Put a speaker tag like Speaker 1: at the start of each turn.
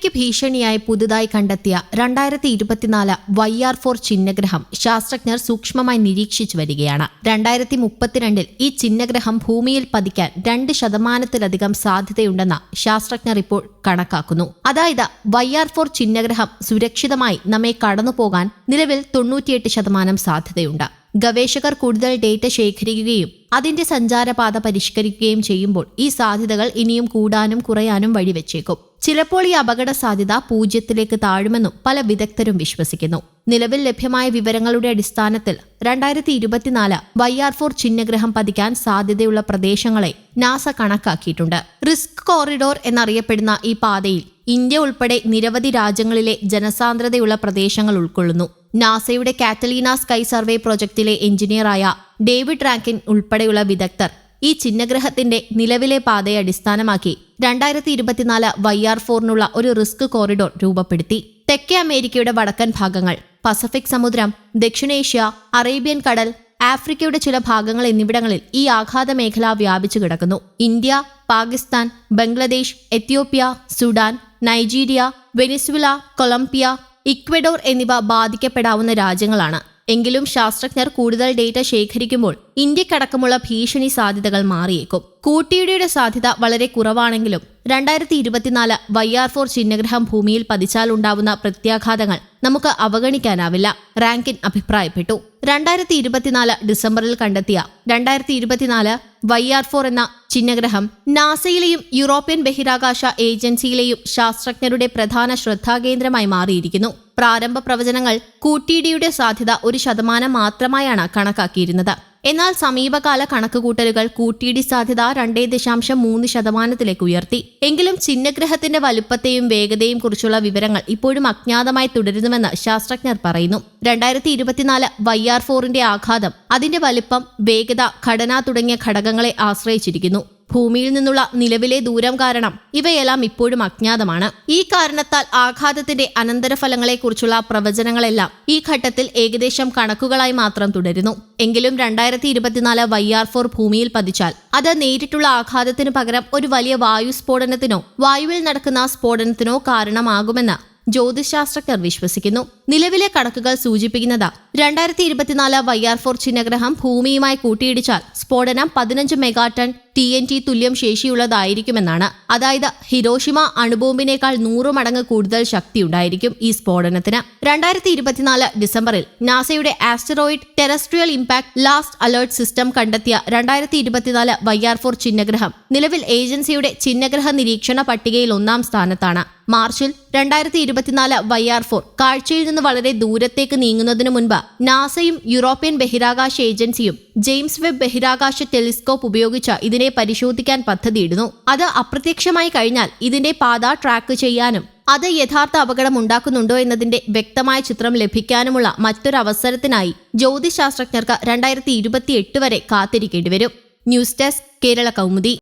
Speaker 1: ഭൂമിക്ക് ഭീഷണിയായി പുതുതായി കണ്ടെത്തിയ രണ്ടായിരത്തി ഇരുപത്തിനാല് വൈ ആർ ഫോർ ചിഹ്നഗ്രഹം ശാസ്ത്രജ്ഞർ സൂക്ഷ്മമായി നിരീക്ഷിച്ചു വരികയാണ്. രണ്ടായിരത്തി മുപ്പത്തിരണ്ടിൽ ഈ ചിഹ്നഗ്രഹം ഭൂമിയിൽ പതിക്കാൻ രണ്ട് ശതമാനത്തിലധികം സാധ്യതയുണ്ടെന്ന് ശാസ്ത്രജ്ഞർ ഇപ്പോൾ കണക്കാക്കുന്നു. അതായത് വൈ ആർ ഫോർ ചിഹ്നഗ്രഹം സുരക്ഷിതമായി നമ്മെ കടന്നുപോകാൻ നിലവിൽ തൊണ്ണൂറ്റിയെട്ട് ശതമാനം സാധ്യതയുണ്ട്. ഗവേഷകർ കൂടുതൽ ഡേറ്റ ശേഖരിക്കുകയും അതിന്റെ സഞ്ചാരപാത പരിഷ്കരിക്കുകയും ചെയ്യുമ്പോൾ ഈ സാധ്യതകൾ ഇനിയും കൂടാനും കുറയാനും വഴിവെച്ചേക്കും. ചിലപ്പോൾ ഈ അപകട സാധ്യത പൂജ്യത്തിലേക്ക് താഴുമെന്നും പല വിദഗ്ധരും വിശ്വസിക്കുന്നു. നിലവിൽ ലഭ്യമായ വിവരങ്ങളുടെ അടിസ്ഥാനത്തിൽ രണ്ടായിരത്തി ഇരുപത്തിനാല് വൈ ആർ ഫോർ ചിഹ്നഗ്രഹം പതിക്കാൻ സാധ്യതയുള്ള പ്രദേശങ്ങളെ നാസ കണക്കാക്കിയിട്ടുണ്ട്. റിസ്ക് കോറിഡോർ എന്നറിയപ്പെടുന്ന ഈ പാതയിൽ ഇന്ത്യ ഉൾപ്പെടെ നിരവധി രാജ്യങ്ങളിലെ ജനസാന്ദ്രതയുള്ള പ്രദേശങ്ങൾ ഉൾക്കൊള്ളുന്നു. നാസയുടെ കാറ്റലീന സ്കൈ സർവേ പ്രോജക്റ്റിലെ എഞ്ചിനീയറായ ഡേവിഡ് റാങ്കിൻ ഉൾപ്പെടെയുള്ള വിദഗ്ധർ ഈ ചിഹ്നഗ്രഹത്തിന്റെ നിലവിലെ പാതയെ അടിസ്ഥാനമാക്കി രണ്ടായിരത്തി ഇരുപത്തിനാല് വൈ ആർ ഫോറിനുള്ള ഒരു റിസ്ക് കോറിഡോർ രൂപപ്പെടുത്തി. തെക്കേ അമേരിക്കയുടെ വടക്കൻ ഭാഗങ്ങൾ പസഫിക് സമുദ്രം ദക്ഷിണേഷ്യ അറേബ്യൻ കടൽ ആഫ്രിക്കയുടെ ചില ഭാഗങ്ങൾ എന്നിവിടങ്ങളിൽ ഈ ആഘാത മേഖല വ്യാപിച്ചു കിടക്കുന്നു. India Pakistan Bangladesh Ethiopia Sudan Nigeria Venezuela Colombia Ecuador എന്നിവ ബാധിക്കപ്പെടാവുന്ന രാജ്യങ്ങളാണ്. എങ്കിലും ശാസ്ത്രജ്ഞർ കൂടുതൽ ഡേറ്റ ശേഖരിക്കുമ്പോൾ ഇന്ത്യക്കടക്കമുള്ള ഭീഷണി സാധ്യതകൾ മാറിയേക്കും. കൂട്ടിയിടിയുടെ സാധ്യത വളരെ കുറവാണെങ്കിലും രണ്ടായിരത്തി ഇരുപത്തിനാല് വൈ ആർ ഫോർ ചിഹ്നഗ്രഹം ഭൂമിയിൽ പതിച്ചാലുണ്ടാവുന്ന പ്രത്യാഘാതങ്ങൾ നമുക്ക് അവഗണിക്കാനാവില്ല റാങ്കിൻ അഭിപ്രായപ്പെട്ടു. രണ്ടായിരത്തി ഇരുപത്തിനാല് ഡിസംബറിൽ കണ്ടെത്തിയ രണ്ടായിരത്തി ഇരുപത്തിനാല് വൈ ആർ ഫോർ എന്ന ചിഹ്നഗ്രഹം നാസയിലെയും യൂറോപ്യൻ ബഹിരാകാശ ഏജൻസിയിലെയും ശാസ്ത്രജ്ഞരുടെ പ്രധാന ശ്രദ്ധാകേന്ദ്രമായി മാറിയിരിക്കുന്നു. പ്രാരംഭ പ്രവചനങ്ങൾ കൂട്ടിയിടിയുടെ സാധ്യത ഒരു ശതമാനം മാത്രമായാണ് കണക്കാക്കിയിരുന്നത്. എന്നാൽ സമീപകാല കണക്കുകൂട്ടലുകൾ കൂട്ടിയിടി സാധ്യത രണ്ടേ ദശാംശം മൂന്ന് ശതമാനത്തിലേക്ക് ഉയർത്തി. എങ്കിലും ചിഹ്നഗ്രഹത്തിന്റെ വലുപ്പത്തെയും വേഗതയും കുറിച്ചുള്ള വിവരങ്ങൾ ഇപ്പോഴും അജ്ഞാതമായി തുടരുന്നുവെന്ന് ശാസ്ത്രജ്ഞർ പറയുന്നു. രണ്ടായിരത്തി ഇരുപത്തിനാല് വൈ ആർ ഫോറിന്റെ ആഘാതം അതിന്റെ വലുപ്പം വേഗത ഘടന തുടങ്ങിയ ഘടകങ്ങളെ ആശ്രയിച്ചിരിക്കുന്നു. ഭൂമിയിൽ നിന്നുള്ള നിലവിലെ ദൂരം കാരണം ഇവയെല്ലാം ഇപ്പോഴും അജ്ഞാതമാണ്. ഈ കാരണത്താൽ ആഘാതത്തിന്റെ അനന്തരഫലങ്ങളെക്കുറിച്ചുള്ള പ്രവചനങ്ങളെല്ലാം ഈ ഘട്ടത്തിൽ ഏകദേശം കണക്കുകളായി മാത്രം തുടരുന്നു. എങ്കിലും രണ്ടായിരത്തി ഇരുപത്തിനാല് വൈ ആർ ഫോർ ഭൂമിയിൽ പതിച്ചാൽ അത് നേരിട്ടുള്ള ആഘാതത്തിന് പകരം ഒരു വലിയ വായു സ്ഫോടനത്തിനോ വായുവിൽ നടക്കുന്ന സ്ഫോടനത്തിനോ കാരണമാകുമെന്ന് ജ്യോതിശാസ്ത്രജ്ഞർ വിശ്വസിക്കുന്നു. നിലവിലെ കണക്കുകൾ സൂചിപ്പിക്കുന്നത് രണ്ടായിരത്തി ഇരുപത്തിനാല് വൈ ആർ ഫോർ ചിഹ്നഗ്രഹം ഭൂമിയുമായി കൂട്ടിയിടിച്ചാൽ സ്ഫോടനം പതിനഞ്ച് മെഗാടൺ ടി എൻ ടി തുല്യം ശേഷിയുള്ളതായിരിക്കുമെന്നാണ്. അതായത് ഹിരോഷിമ അണുബോംബിനേക്കാൾ നൂറ് മടങ്ങ് കൂടുതൽ ശക്തിയുണ്ടായിരിക്കും ഈ സ്ഫോടനത്തിന്. രണ്ടായിരത്തി ഇരുപത്തിനാല് ഡിസംബറിൽ നാസയുടെ asteroid terrestrial impact last alert system കണ്ടെത്തിയ രണ്ടായിരത്തി ഇരുപത്തിനാല് വൈ ആർ ഫോർ ചിഹ്നഗ്രഹം നിലവിൽ ഏജൻസിയുടെ ചിഹ്നഗ്രഹ നിരീക്ഷണ പട്ടികയിൽ ഒന്നാം സ്ഥാനത്താണ്. മാർച്ചിൽ രണ്ടായിരത്തി ഇരുപത്തിനാല് വൈ ആർ ഫോർ കാഴ്ചയിൽ നിന്ന് വളരെ ദൂരത്തേക്ക് നീങ്ങുന്നതിനു മുൻപ് നാസയും യൂറോപ്യൻ ബഹിരാകാശ ഏജൻസിയും ജെയിംസ് വെബ് ബഹിരാകാശ ടെലിസ്കോപ്പ് ഉപയോഗിച്ച് ഇതിനെ പരിശോധിക്കാൻ പദ്ധതിയിടുന്നു. അത് അപ്രത്യക്ഷമായി കഴിഞ്ഞാൽ ഇതിന്റെ പാത ട്രാക്ക് ചെയ്യാനും അത് യഥാർത്ഥ അപകടം ഉണ്ടാക്കുന്നുണ്ടോ എന്നതിന്റെ വ്യക്തമായ ചിത്രം ലഭിക്കാനുമുള്ള മറ്റൊരു അവസരത്തിനായി ജ്യോതിശാസ്ത്രജ്ഞർക്ക് രണ്ടായിരത്തി ഇരുപത്തിയെട്ട് വരെ കാത്തിരിക്കേണ്ടി വരും. News desk Kerala Kaumudi.